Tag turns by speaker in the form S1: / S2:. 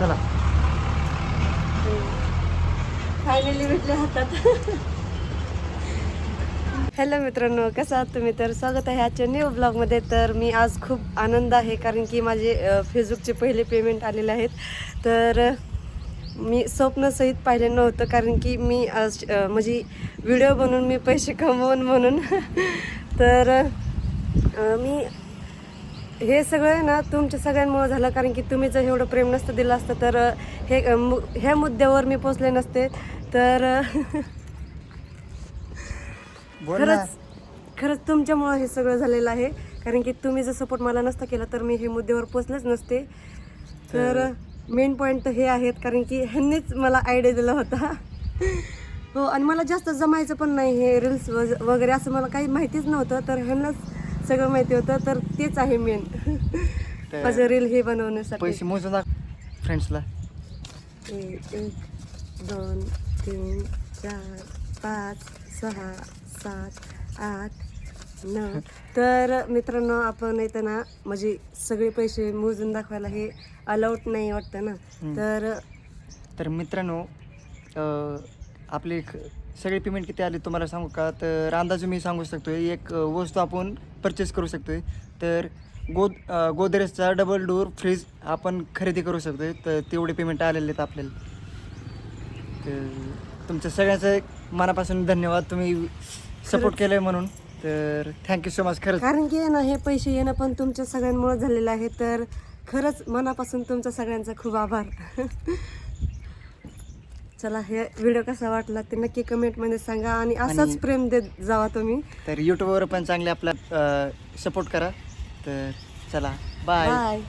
S1: चला.
S2: फायनली भेटले हातात. हॅलो मित्रांनो कसं आहात तुम्ही? तर स्वागत आहे आजच्या न्यू ब्लॉगमध्ये तर मी आज खूप आनंद आहे कारण की माझे फेसबुकचे पहिले पेमेंट आलेले आहेत. तर मी स्वप्नसहित पाहिले नव्हतं कारण की मी आज म्हणजे व्हिडिओ बनवून मी पैसे कमवून म्हणून. तर मी हे सगळं ना तुमच्या सगळ्यांमुळे झालं. कारण की तुम्ही जर एवढं प्रेम नसतं दिलं असतं तर हे ह्या मुद्द्यावर मी पोचले नसते. तर खरंच खरंच तुमच्यामुळं हे सगळं झालेलं आहे. कारण की तुम्ही जर सपोर्ट मला नसता केला तर मी हे मुद्द्यावर पोचलेच नसते. तर मेन पॉईंट हे आहेत. कारण की ह्यांनीच मला आयडिया दिला होता. हो आणि मला जास्त जमायचं पण नाही हे रील्स वगैरे असं मला काही माहितीच नव्हतं. तर ह्यांनाच सगळं माहिती होतं तर तेच आहे मेन माझं रील हे बनवण्यासाठी.
S1: पैसे मोजून दाख फ्रेंड्सला
S2: एक दोन तीन चार पाच सहा सात आठ नऊ. तर मित्रांनो आपण येतं ना म्हणजे सगळे पैसे मोजून दाखवायला हे अलाउड नाही वाटतं ना. तर
S1: तर मित्रांनो आपले सगळे पेमेंट किती आले तुम्हाला सांगू का? तर अंदाजे मी सांगू शकतोय एक वस्तू आपण परचेस करू शकतोय. तर गो अं, गोदरेजचा डबल डोअर फ्रीज आपण खरेदी करू शकतोय. तर तेवढे पेमेंट आलेले आहेत आपल्याला. तर तुमच्या सगळ्यांचं मनापासून धन्यवाद. तुम्ही सपोर्ट केलं आहे म्हणून. तर थँक्यू सो मच खरंच.
S2: कारण की ना हे पैसे येणं पण तुमच्या सगळ्यांमुळे झालेलं आहे. तर खरंच मनापासून तुमच्या सगळ्यांचा खूप आभार. चला हे व्हिडिओ कसा वाटला ते नक्की कमेंटमध्ये सांगा आणि असंच प्रेम देत जावा तुम्ही.
S1: तर यूट्यूबवर पण चांगले आपला सपोर्ट करा. तर चला बाय
S2: बाय